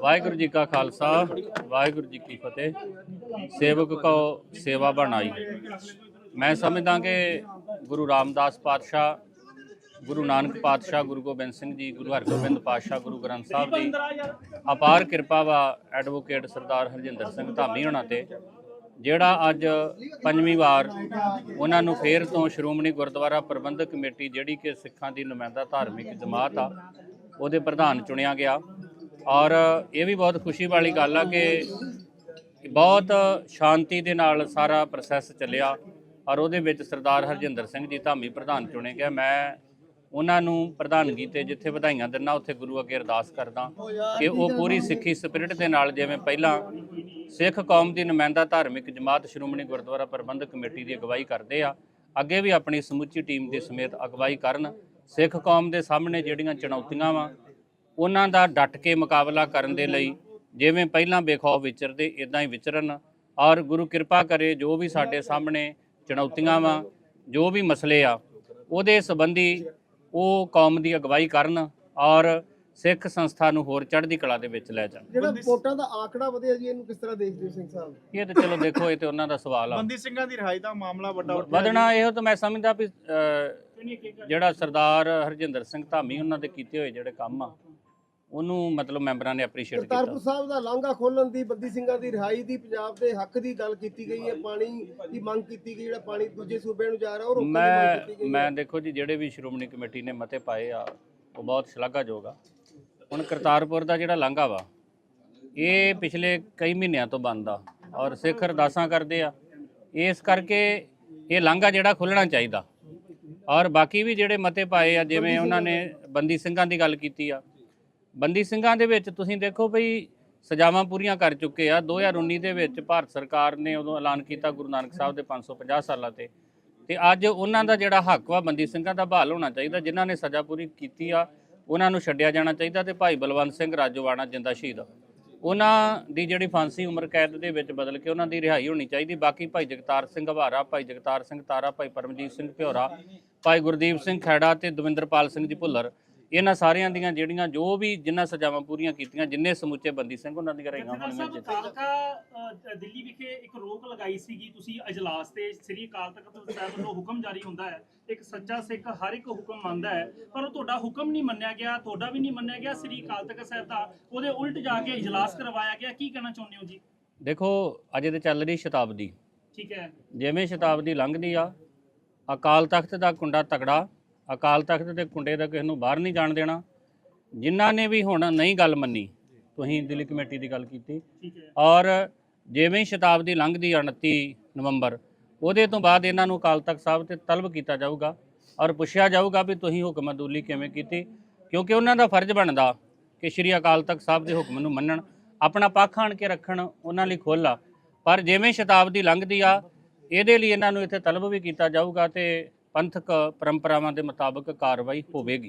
ਵਾਹਿਗੁਰੂ ਜੀ ਕਾ ਖਾਲਸਾ, ਵਾਹਿਗੁਰੂ ਜੀ ਕੀ ਫਤਿਹ। ਸੇਵਕ ਕੋ ਸੇਵਾ ਬਣਾਈ। ਮੈਂ ਸਮਝਦਾ ਕਿ ਗੁਰੂ ਰਾਮਦਾਸ ਪਾਤਸ਼ਾਹ, ਗੁਰੂ ਨਾਨਕ ਪਾਤਸ਼ਾਹ, ਗੁਰੂ ਗੋਬਿੰਦ ਸਿੰਘ ਜੀ, ਗੁਰੂ ਹਰਗੋਬਿੰਦ ਪਾਤਸ਼ਾਹ, ਗੁਰੂ ਗ੍ਰੰਥ ਸਾਹਿਬ ਜੀ, ਅਪਾਰ ਕਿਰਪਾ ਵਾ ਐਡਵੋਕੇਟ ਸਰਦਾਰ ਹਰਜਿੰਦਰ ਸਿੰਘ ਧਾਮੀ ਹੋਣਾ ਤੇ, ਜਿਹੜਾ ਅੱਜ ਪੰਜਵੀਂ ਵਾਰ ਉਹਨਾਂ ਨੂੰ ਫੇਰ ਤੋਂ ਸ਼੍ਰੋਮਣੀ ਗੁਰਦੁਆਰਾ ਪ੍ਰਬੰਧਕ ਕਮੇਟੀ ਜਿਹੜੀ ਕਿ ਸਿੱਖਾਂ ਦੀ ਨੁਮਾਇੰਦਾ ਧਾਰਮਿਕ ਜਮਾਤ ਆ, ਉਹਦੇ ਪ੍ਰਧਾਨ ਚੁਣਿਆ ਗਿਆ। ਔਰ ਇਹ ਵੀ ਬਹੁਤ ਖੁਸ਼ੀ ਵਾਲੀ ਗੱਲ ਆ ਕਿ ਬਹੁਤ ਸ਼ਾਂਤੀ ਦੇ ਨਾਲ ਸਾਰਾ ਪ੍ਰੋਸੈਸ ਚੱਲਿਆ ਔਰ ਉਹਦੇ ਵਿੱਚ ਸਰਦਾਰ ਹਰਜਿੰਦਰ ਸਿੰਘ ਜੀ ਧਾਮੀ ਪ੍ਰਧਾਨ ਚੁਣੇ ਗਿਆ ਮੈਂ ਉਹਨਾਂ ਨੂੰ ਪ੍ਰਧਾਨਗੀ ਤੇ ਜਿੱਥੇ ਵਧਾਈਆਂ ਦਿੰਦਾ, ਉੱਥੇ ਗੁਰੂ ਅੱਗੇ ਅਰਦਾਸ ਕਰਦਾ ਕਿ ਉਹ ਪੂਰੀ ਸਿੱਖੀ ਸਪਿਰਿਟ ਦੇ ਨਾਲ ਜਿਵੇਂ ਪਹਿਲਾਂ ਸਿੱਖ ਕੌਮ ਦੀ ਨੁਮਾਇੰਦਾ ਧਾਰਮਿਕ ਜਮਾਤ ਸ਼੍ਰੋਮਣੀ ਗੁਰਦੁਆਰਾ ਪ੍ਰਬੰਧਕ ਕਮੇਟੀ ਦੀ ਅਗਵਾਈ ਕਰਦੇ ਆ, ਅੱਗੇ ਵੀ ਆਪਣੀ ਸਮੁੱਚੀ ਟੀਮ ਦੇ ਸਮੇਤ ਅਗਵਾਈ ਕਰਨ। ਸਿੱਖ ਕੌਮ ਦੇ ਸਾਹਮਣੇ ਜਿਹੜੀਆਂ ਚੁਣੌਤੀਆਂ ਵਾ ਉਹਨਾਂ ਦਾ ਡਟ ਕੇ ਮੁਕਾਬਲਾ ਕਰਨ ਦੇ ਲਈ ਜਿਵੇਂ ਪਹਿਲਾਂ ਬੇਖੌਫ ਵਿਚਰਦੇ ਇਦਾਂ ਹੀ ਵਿਚਰਨ। ਔਰ ਗੁਰੂ ਕਿਰਪਾ ਕਰੇ ਜੋ ਵੀ ਸਾਡੇ ਸਾਹਮਣੇ ਚੁਣੌਤੀਆਂ ਵਾ ਜੋ ਵੀ ਮਸਲੇ ਆ ਉਹਦੇ ਸੰਬੰਧੀ ਉਹ ਕੌਮ ਦੀ ਅਗਵਾਈ ਕਰਨ ਔਰ ਸਿੱਖ ਸੰਸਥਾ ਨੂੰ ਹੋਰ ਚੜ੍ਹਦੀ ਕਲਾ ਦੇ ਵਿੱਚ ਲੈ ਜਾਣ। ਜਿਹੜਾ ਵੋਟਾਂ ਦਾ ਆંકੜਾ ਵਧਿਆ ਜੀ ਇਹਨੂੰ ਕਿਸ ਤਰ੍ਹਾਂ ਦੇਖਦੇ ਹੋ ਸਿੰਘ ਸਾਹਿਬ? ਇਹ ਤਾਂ ਚਲੋ ਦੇਖੋ ਇਹ ਤੇ ਉਹਨਾਂ ਦਾ ਸਵਾਲ ਆ। ਬੰਦੀ ਸਿੰਘਾਂ ਦੀ ਰਿਹਾਈ ਦਾ ਮਾਮਲਾ ਵੱਡਾ ਵਧਣਾ ਇਹੋ ਤਾਂ ਮੈਂ ਸਮਝਦਾ ਵੀ ਜਿਹੜਾ ਸਰਦਾਰ ਹਰਜਿੰਦਰ ਸਿੰਘ ਧਾਮੀ ਉਹਨਾਂ ਦੇ ਕੀਤੇ ਹੋਏ ਜਿਹੜੇ ਕੰਮ ਆ ਉਹਨੂੰ ਮਤਲਬ ਮੈਂਬਰਾਂ ਨੇ ਐਪਰੀਸ਼ੀਏਟ ਕਰਤਾਰਪੁਰ ਕੀਤਾ। ਸਾਹਿਬ ਦਾ ਲਾਂਘਾ ਖੋਲਣ ਦੀ ਬੰਦੀ ਸਿੰਘਾਂ ਦੀ ਰਿਹਾਈ ਦੀ ਪੰਜਾਬ ਦੇ ਹੱਕ ਦੀ ਗੱਲ ਕੀਤੀ ਗਈ ਹੈ ਪਾਣੀ ਦੀ ਮੰਗ ਕੀਤੀ ਗਈ ਜਿਹੜਾ ਪਾਣੀ ਦੂਜੇ ਸੂਬਿਆਂ ਨੂੰ ਜਾ ਰਿਹਾ ਉਹ ਰੋਕਣ ਦੀ ਮੰਗ ਮੈਂ ਕੀਤੀ ਗਈ ਮੈਂ ਹੈ ਦੇਖੋ ਜੀ ਜਿਹੜੇ ਵੀ ਸ਼੍ਰੋਮਣੀ ਕਮੇਟੀ ਨੇ ਮਤੇ ਪਾਏ ਆ ਉਹ ਬਹੁਤ ਸ਼ਲਾਘਾਯੋਗ ਆ। ਹੁਣ ਕਰਤਾਰਪੁਰ ਦਾ ਜਿਹੜਾ ਲਾਂਘਾ ਵਾ ਇਹ ਪਿਛਲੇ ਕਈ ਮਹੀਨਿਆਂ ਤੋਂ ਬੰਦ ਆ ਔਰ ਸਿੱਖ ਅਰਦਾਸਾਂ ਕਰਦੇ ਆ। ਇਸ ਕਰਕੇ ਇਹ ਲਾਂਘਾ ਜਿਹੜਾ ਖੁੱਲਣਾ ਚਾਹੀਦਾ। ਔਰ ਬਾਕੀ ਵੀ ਜਿਹੜੇ ਮਤੇ ਪਾਏ ਆ ਜਿਵੇਂ ਉਹਨਾਂ ਨੇ ਬੰਦੀ ਸਿੰਘਾਂ ਦੀ ਗੱਲ ਕੀਤੀ ਆ। ਬੰਦੀ ਸਿੰਘਾਂ ਦੇ ਵਿੱਚ ਤੁਸੀਂ ਦੇਖੋ ਭਈ ਸਜ਼ਾਵਾਂ ਪੂਰੀਆਂ ਕਰ ਚੁੱਕੇ ਆ। 2019 ਦੇ ਵਿੱਚ ਭਾਰਤ ਸਰਕਾਰ ਨੇ ਉਦੋਂ ਐਲਾਨ ਕੀਤਾ ਗੁਰੂ ਨਾਨਕ ਸਾਹਿਬ ਦੇ 550 ਸਾਲਾਂ ਤੇ। ਤੇ ਅੱਜ ਉਹਨਾਂ ਦਾ ਜਿਹੜਾ ਹੱਕ ਵਾ ਬੰਦੀ ਸਿੰਘਾਂ ਦਾ ਬਹਾਲ ਹੋਣਾ ਚਾਹੀਦਾ, ਜਿਨ੍ਹਾਂ ਨੇ ਸਜ਼ਾ ਪੂਰੀ ਕੀਤੀ ਆ, ਉਹਨਾਂ ਨੂੰ ਛੱਡਿਆ ਜਾਣਾ ਚਾਹੀਦਾ ਤੇ ਭਾਈ ਬਲਵੰਤ ਸਿੰਘ ਰਾਜੋਵਾਣਾ ਜਿੰਦਾ ਸ਼ਹੀਦ। ਉਹਨਾਂ ਦੀ ਜਿਹੜੀ ਫਾਂਸੀ ਉਮਰ ਕੈਦ ਦੇ ਵਿੱਚ ਬਦਲ ਕੇ ਉਹਨਾਂ ਦੀ ਰਿਹਾਈ ਹੋਣੀ ਚਾਹੀਦੀ। ਬਾਕੀ ਭਾਈ ਜਗਤਾਰ ਸਿੰਘ ਹਵਾਰਾ ਭਾਈ ਜਗਤਾਰ ਸਿੰਘ ਤਾਰਾ, ਭਾਈ ਪਰਮਜੀਤ ਸਿੰਘ ਭਿਉਰਾ ਭਾਈ ਗੁਰਦੀਪ ਸਿੰਘ ਖੈੜਾ ਤੇ ਦਵਿੰਦਰਪਾਲ ਸਿੰਘ ਜੀ ਭੁੱਲਰ ਇਹਨਾਂ ਸਾਰਿਆਂ ਦੀਆਂ ਜਿਹੜੀਆਂ ਜੋ ਵੀ ਜਿਨ੍ਹਾਂ ਸਜ਼ਾਵਾਂ ਪੂਰੀਆਂ ਕੀਤੀਆਂ ਜਿੰਨੇ ਸਮੁੱਚੇ ਬੰਦੀ ਸਿੰਘ ਉਹਨਾਂ ਦੀਆਂ ਹੋਣੀਆਂ ਸਾਹਿਬ ਚਾਹੀਦੀਆਂ ਕਾਲਕਾ ਦਿੱਲੀ ਵਿਖੇ ਇੱਕ ਰੋਕ ਲਗਾਈ ਸੀਗੀ ਤੁਸੀਂ ਅਜਲਾਸ ਤੇ ਸ੍ਰੀ ਅਕਾਲ ਤਖਤ ਸਾਹਿਬ ਵੱਲੋਂ ਹੁਕਮ ਜਾਰੀ ਹੁੰਦਾ ਹੈ ਇੱਕ ਸੱਚਾ ਸਿੱਖ ਹਰ ਇੱਕ ਹੁਕਮ ਮੰਨਦਾ ਹੈ ਪਰ ਉਹ ਤੁਹਾਡਾ ਹੁਕਮ ਨਹੀਂ ਮੰਨਿਆ ਗਿਆ ਤੁਹਾਡਾ ਵੀ ਨਹੀਂ ਮੰਨਿਆ ਗਿਆ ਸ੍ਰੀ ਅਕਾਲ ਤਖਤ ਸਾਹਿਬ ਦਾ ਉਹਦੇ ਉਲਟ ਜਾ ਕੇ ਇਜਲਾਸ ਕਰਵਾਇਆ ਗਿਆ ਕੀ ਕਹਿਣਾ ਚਾਹੁੰਦੇ ਹੋ ਜੀ? ਦੇਖੋ ਅਜੇ ਤੇ ਚੱਲ ਰਹੀ ਸ਼ਤਾਬਦੀ। ਠੀਕ ਹੈ। ਜਿਵੇਂ ਸ਼ਤਾਬਦੀ ਲੰਘਦੀ ਆ ਅਕਾਲ ਤਖਤ ਦਾ ਕੁੰਡਾ ਤਕੜਾ ਅਕਾਲ ਤਖਤ ਦੇ ਕੁੰਡੇ ਦਾ ਕਿਸੇ ਨੂੰ ਬਾਹਰ ਨਹੀਂ ਜਾਣ ਦੇਣਾ। ਜਿਨ੍ਹਾਂ ਨੇ ਵੀ ਹੁਣ ਨਹੀਂ ਗੱਲ ਮੰਨੀ ਤੁਸੀਂ ਦਿੱਲੀ ਕਮੇਟੀ ਦੀ ਗੱਲ ਕੀਤੀ। ਔਰ ਜਿਵੇਂ ਹੀ ਸ਼ਤਾਬਦੀ ਲੰਘਦੀ ਆ 29 ਨਵੰਬਰ ਉਹਦੇ ਤੋਂ ਬਾਅਦ ਇਹਨਾਂ ਨੂੰ ਅਕਾਲ ਤਖਤ ਸਾਹਿਬ ਤੇ ਤਲਬ ਕੀਤਾ ਜਾਊਗਾ ਔਰ ਪੁੱਛਿਆ ਜਾਊਗਾ ਵੀ ਤੁਸੀਂ ਹੁਕਮ ਅਦੂਲੀ ਕਿਵੇਂ ਕੀਤੀ ਕਿਉਂਕਿ ਉਹਨਾਂ ਦਾ ਫਰਜ਼ ਬਣਦਾ ਕਿ ਸ਼੍ਰੀ ਅਕਾਲ ਤਖਤ ਸਾਹਿਬ ਦੇ ਹੁਕਮ ਨੂੰ ਮੰਨਣ ਆਪਣਾ ਪੱਖ ਆਣ ਕੇ ਰੱਖਣ ਉਹਨਾਂ ਲਈ ਖੁੱਲ੍ਹ ਆ। ਪਰ ਜਿਵੇਂ ਸ਼ਤਾਬਦੀ ਲੰਘਦੀ ਆ ਇਹਦੇ ਲਈ ਇਹਨਾਂ ਨੂੰ ਇੱਥੇ ਤਲਬ ਵੀ ਕੀਤਾ ਜਾਊਗਾ ਤੇ ਪੰਥਕ ਪਰੰਪਰਾਵਾਂ ਦੇ ਮੁਤਾਬਕ ਕਾਰਵਾਈ ਹੋਵੇਗੀ।